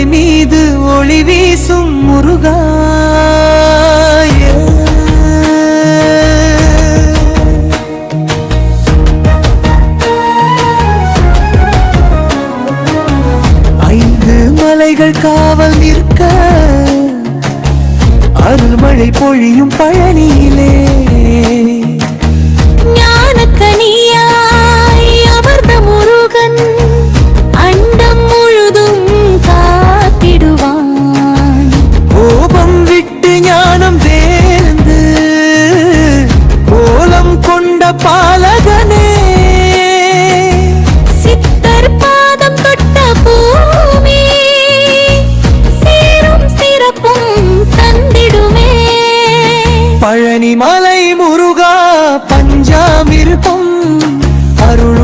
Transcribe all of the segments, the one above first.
மலை மீது ஒளி வீசும் முருகா ஐந்து மலைகள் காவல் நிற்க அருள்மழை பொழியும் பழனியிலே. பழனி மலை முருகா பஞ்சாமிருப்பம் அருள்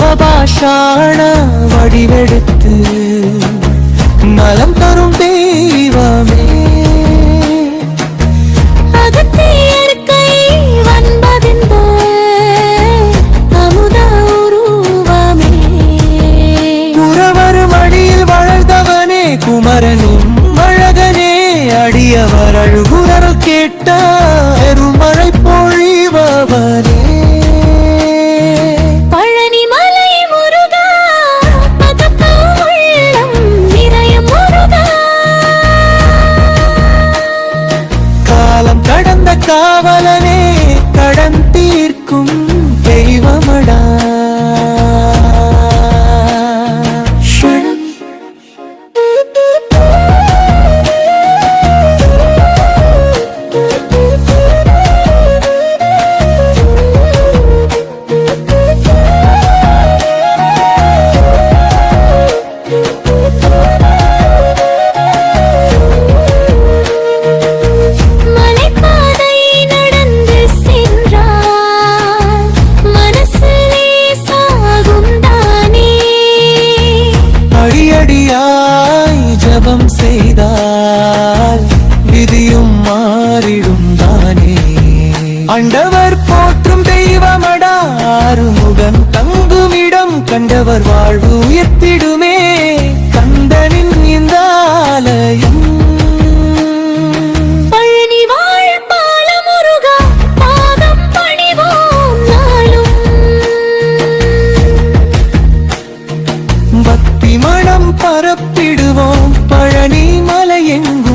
நவபாஷாண வடிவெடுத்து நலம் தரும் தெய்வமே. குமரனும் அழகனே அடியவர் அழுகுரல் கேட்ட பெருமழை பொழிபவனே காவலனே கடன் தீர்க்கும் தெய்வமடா. செய்தால் விதியும் மாறிடும் தானே. அண்டவர் போற்றும் தெய்வமடா ஆறுமுகன் தங்குமிடம் கண்டவர் வாழ்வு உயர்த்திடுமே. கந்தனின் இந்த ஆலயம். பரப்பிடுவோம். கணி மலையெங்கும்